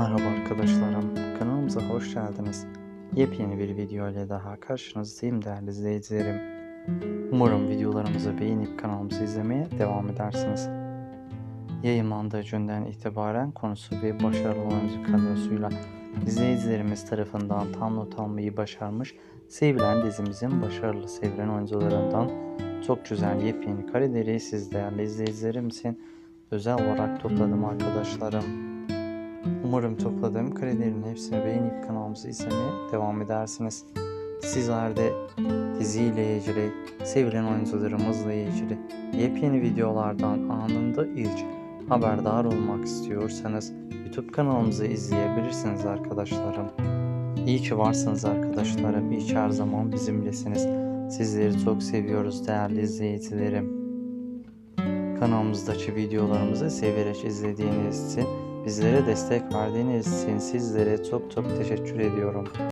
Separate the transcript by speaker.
Speaker 1: Merhaba arkadaşlarım, kanalımıza hoş geldiniz. Yepyeni bir video ile daha karşınızdayım değerli izleyicilerim. Umarım videolarımızı beğenip kanalımızı izlemeye devam edersiniz. Yayınlandığı günden itibaren konusu ve başarılı oyuncu kadrosuyla izleyicilerimiz tarafından tam not almayı başarmış, sevilen dizimizin başarılı sevilen oyuncularından çok güzel yepyeni kareleri siz değerli izleyicilerim için özel olarak topladım arkadaşlarım. Umarım topladığım karelerin hepsini beğenip kanalımızı izlemeye devam edersiniz. Sizler de diziyle ilgili, sevilen oyuncularımızla ilgili yepyeni videolardan anında ilk haberdar olmak istiyorsanız YouTube kanalımızı izleyebilirsiniz arkadaşlarım. İyi ki varsınız arkadaşlarım. İyi ki her zaman bizimlesiniz. Sizleri çok seviyoruz değerli izleyicilerim. Kanalımızdaki videolarımızı severek izlediğiniz için, bizlere destek verdiğiniz için sizlere çok çok teşekkür ediyorum.